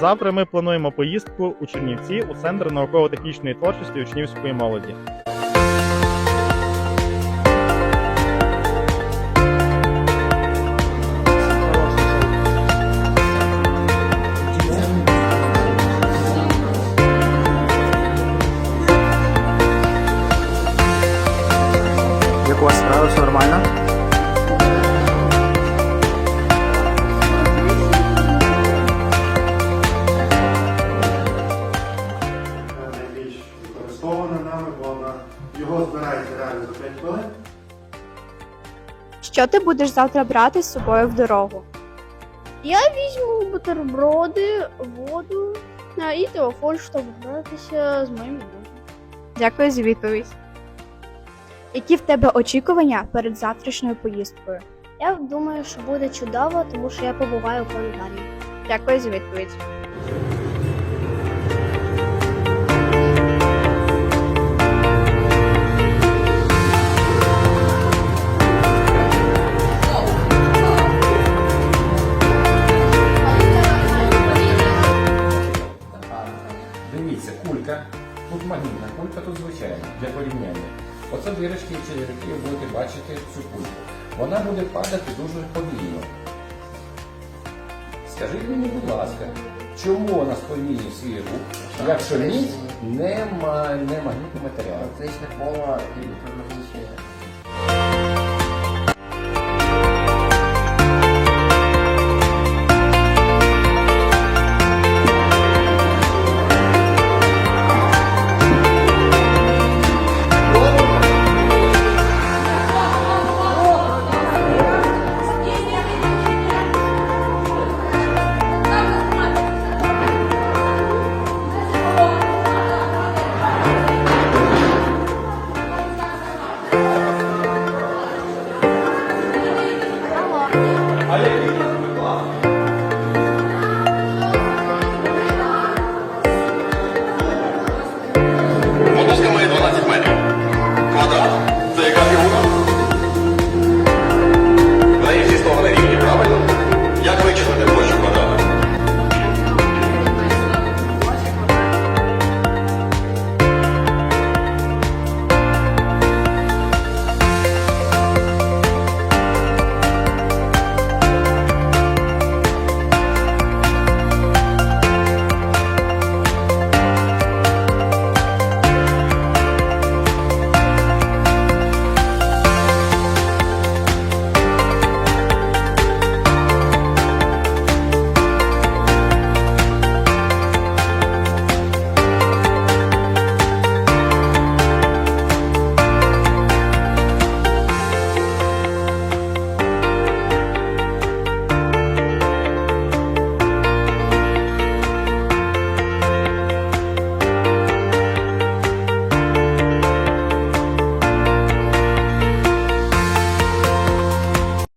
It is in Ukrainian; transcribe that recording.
Завтра ми плануємо поїздку у Чернівці у центр науково-технічної творчості учнівської молоді. Хвилин. Що ти будеш завтра брати з собою в дорогу? Я візьму бутерброди, воду а, і телефон, щоб гратися з моїми друзями. Дякую за відповідь. Які в тебе очікування перед завтрашньою поїздкою? Я думаю, що буде чудово, тому що я побуваю у Болгарії. Дякую за відповідь. Кулька. Тут магнітна кулька, тут звичайна для порівняння. Оце дірочки, через які ви будете бачити цю кульку. Вона буде падати дуже повільно. Скажіть мені, будь ласка, чому вона сповільнює свій рух, якщо мідь не, ма- не матеріалу? Це поле і електромагнітні やった!